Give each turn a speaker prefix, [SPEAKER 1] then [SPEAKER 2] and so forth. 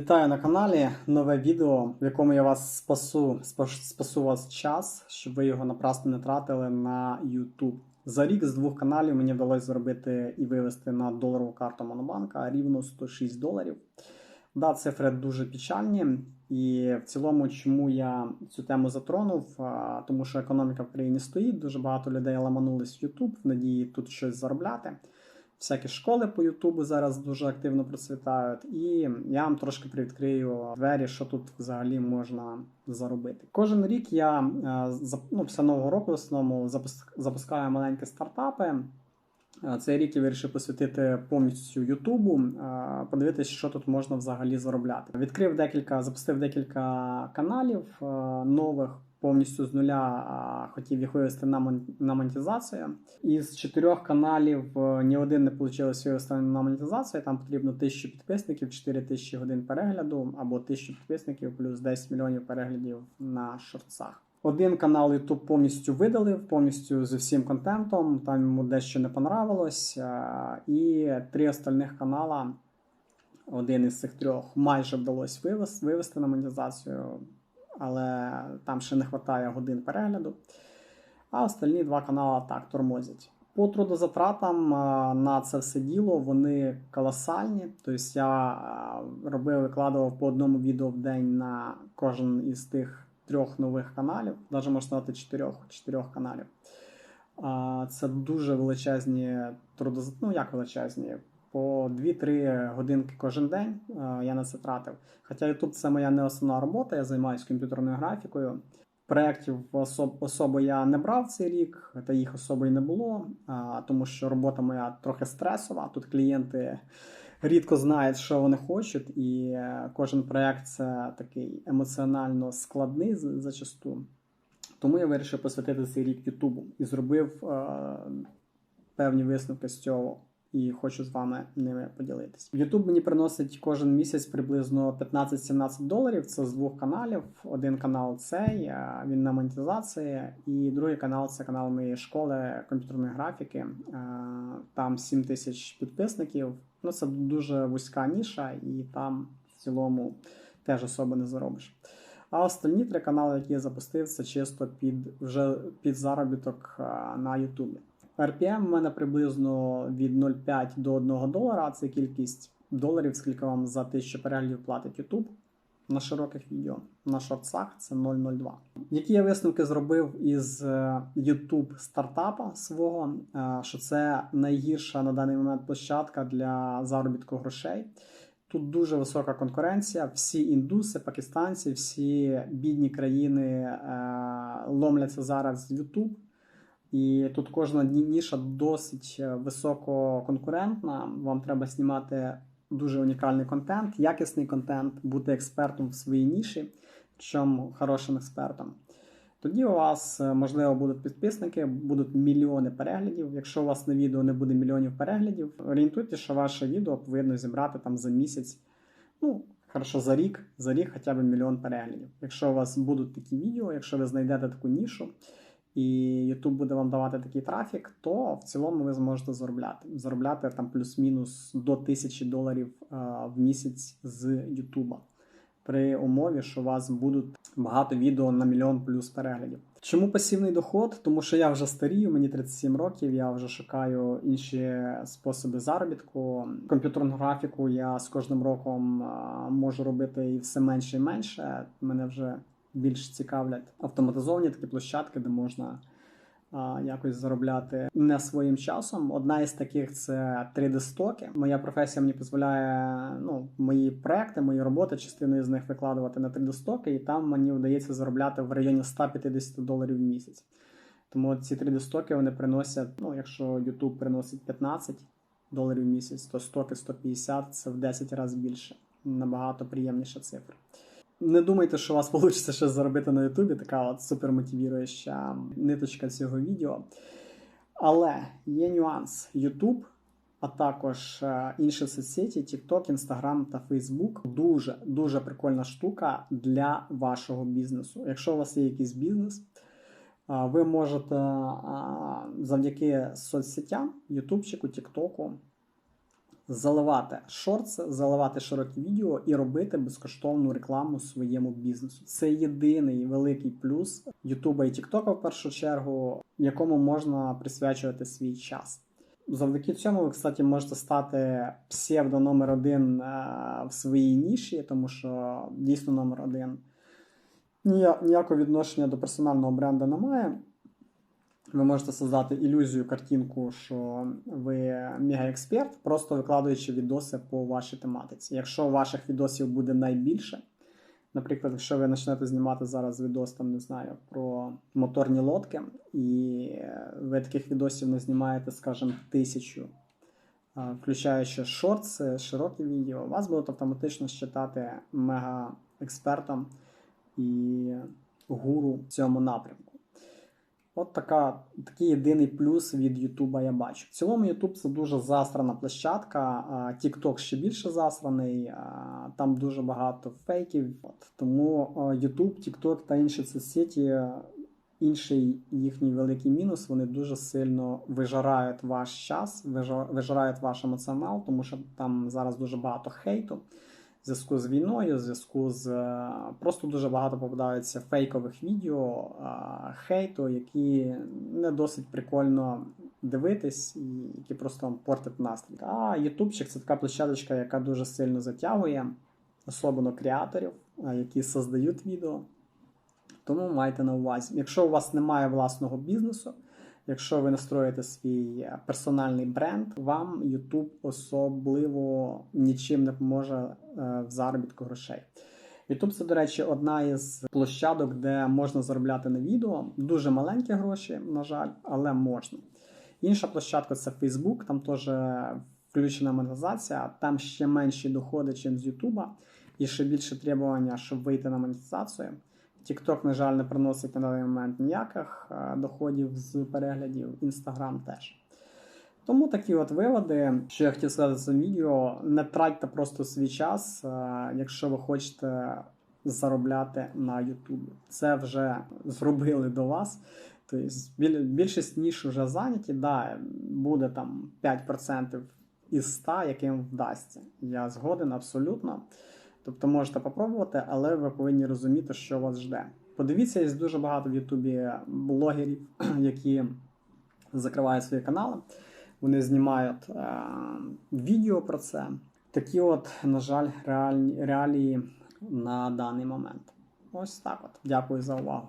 [SPEAKER 1] Вітаю на каналі. Нове відео, в якому я вас спасу, спасу вас час, щоб ви його напрасно не тратили на YouTube. За рік з двох каналів мені вдалося зробити і вивести на доларову карту Монобанка рівно 106 доларів. Да, цифри дуже печальні, і в цілому, чому я цю тему затронув, тому що економіка в країні стоїть, дуже багато людей ламанулись в YouTube в надії тут щось заробляти. Всякі школи по Ютубу зараз дуже активно процвітають, і я вам трошки привідкрию двері, що тут взагалі можна заробити. Кожен рік я е, ну, після нового року в основному запуск- запускаю маленькі стартапи. Е, Цей рік я вирішив посвятити повністю Ютубу, е, подивитися, що тут можна взагалі заробляти. Відкрив декілька, запустив декілька каналів нових. Повністю з нуля хотів їх вивести на мон- на монетизацію. Із чотирьох каналів е, ні один не вийшло вивести на монетизацію. Там потрібно 1000 підписників, 4000 годин перегляду або 1000 підписників плюс 10 мільйонів переглядів на шортсах. Один канал YouTube повністю видалив, повністю з всім контентом. Там йому дещо не понравилось. е, І три остальних канала, один із цих трьох, майже вдалося вивести на монетизацію, але там ще не вистачає годин перегляду. А остальні два канали так тормозять. По трудозатратам на це все діло вони колосальні. Тобто я робив, викладував по одному відео в день на кожен із тих трьох нових каналів, навіть можна сказати чотирьох, чотирьох каналів. Це дуже величезні трудозатрати, ну як величезні, по 2-3 годинки кожен день я на це тратив. Хоча YouTube це моя не основна робота, я займаюся комп'ютерною графікою. Проєктів особ, особо я не брав цей рік, та їх особо й не було, а, тому що робота моя трохи стресова. Тут клієнти рідко знають, що вони хочуть, і е, кожен проєкт це такий емоціонально складний зачасту. Тому я вирішив посвятити цей рік Ютубу і зробив е, певні висновки з цього. І хочу з вами ними поділитись. YouTube мені приносить кожен місяць приблизно 15-17 доларів. Це з двох каналів. Один канал цей, він на монетизації, і другий канал це канал моєї школи комп'ютерної графіки. Там 7 тисяч підписників. Ну це дуже вузька ніша, і там в цілому теж особо не заробиш. А остальні три канали, які я запустив, це чисто під вже під заробіток на Ютубі. RPM в мене приблизно від 0,5 до 1 долара. Це кількість доларів, скільки вам за 1000 переглядів платить YouTube на широких відео. На шортсах це 0,02. Які я висновки зробив із е, YouTube стартапа свого, е, що це найгірша на даний момент площадка для заробітку грошей. Тут дуже висока конкуренція. Всі індуси, пакистанці, всі бідні країни е, ломляться зараз з YouTube. І тут кожна ні- ніша досить е, висококонкурентна. Вам треба знімати дуже унікальний контент, якісний контент, бути експертом в своїй ніші, причому хорошим експертом. Тоді у вас, е, можливо, будуть підписники, будуть мільйони переглядів. Якщо у вас на відео не буде мільйонів переглядів, орієнтуйтесь, що ваше відео повинно зібрати там за місяць, ну, хорошо, за рік, за рік хоча б мільйон переглядів. Якщо у вас будуть такі відео, якщо ви знайдете таку нішу, і YouTube буде вам давати такий трафік, то в цілому ви зможете заробляти. Заробляти там плюс-мінус до тисячі доларів е, в місяць з YouTube. При умові, що у вас будуть багато відео на мільйон плюс переглядів. Чому пасивний доход? Тому що я вже старію, мені 37 років, я вже шукаю інші способи заробітку. Комп'ютерну графіку я з кожним роком можу робити і все менше і менше. Мене вже більш цікавлять автоматизовані такі площадки, де можна а, якось заробляти не своїм часом. Одна із таких це 3D-стоки. Моя професія мені дозволяє ну, мої проекти, мої роботи, частину з них викладувати на 3D-стоки, і там мені вдається заробляти в районі 150 доларів в місяць. Тому ці 3D-стоки вони приносять, ну, якщо YouTube приносить 15 доларів в місяць, то стоки 150 це в 10 разів більше. Набагато приємніша цифра. Не думайте, що у вас вийде щось заробити на Ютубі, така от супермотивіруюча ниточка цього відео. Але є нюанс. YouTube, а також е, інші соцсеті, TikTok, Instagram та Facebook дуже дуже прикольна штука для вашого бізнесу. Якщо у вас є якийсь бізнес, ви можете завдяки соцсетям, Ютубчику, Тіктоку заливати шортс, заливати широкі відео і робити безкоштовну рекламу своєму бізнесу. Це єдиний великий плюс Ютуба і Тіктока в першу чергу, якому можна присвячувати свій час. Завдяки цьому ви, кстати, можете стати псевдо номер один е, в своїй ніші, тому що дійсно номер один ніякого відношення до персонального бренду немає. Ви можете создати ілюзію, картинку, що ви мегаексперт, просто викладаючи відоси по вашій тематиці. Якщо ваших відосів буде найбільше, наприклад, якщо ви почнете знімати зараз відос, там не знаю, про моторні лодки, і ви таких відосів не знімаєте, скажімо, тисячу, включаючи шортси, широкі відео, вас будуть автоматично считати мега-експертом і гуру в цьому напрямку. От така, такий єдиний плюс від Ютуба я бачу. В цілому Ютуб це дуже засрана площадка, TikTok ще більше засраний, там дуже багато фейків. От. Тому YouTube, TikTok та інші соцсеті, інший їхній великий мінус, вони дуже сильно вижирають ваш час, вижирають ваш емоціонал, тому що там зараз дуже багато хейту зв'язку з війною, в зв'язку з е, просто дуже багато попадаються фейкових відео, е, хейту, які не досить прикольно дивитись, і які просто вам портять настрій. А Ютубчик це така площадочка, яка дуже сильно затягує, особливо креаторів, е, які создають відео. Тому майте на увазі, якщо у вас немає власного бізнесу, якщо ви не строїте свій е, персональний бренд, вам YouTube особливо нічим не поможе е, в заробітку грошей. YouTube це, до речі, одна із площадок, де можна заробляти на відео. Дуже маленькі гроші, на жаль, але можна. Інша площадка це Facebook, там теж включена монетизація, там ще менші доходи, ніж з YouTube, і ще більше требування, щоб вийти на монетизацію. TikTok, на жаль, не приносить на даний момент ніяких е, доходів з переглядів, Instagram теж. Тому такі от виводи, що я хотів сказати за відео, не тратьте просто свій час, е, якщо ви хочете заробляти на YouTube. Це вже зробили до вас. Тобто більшість ніж вже зайняті, да, буде там 5% із 100, яким вдасться. Я згоден абсолютно. Тобто можете попробувати, але ви повинні розуміти, що вас жде. Подивіться, є дуже багато в Ютубі блогерів, які закривають свої канали. Вони знімають е, відео про це. Такі, от, на жаль, реальні реалії на даний момент. Ось так от. Дякую за увагу.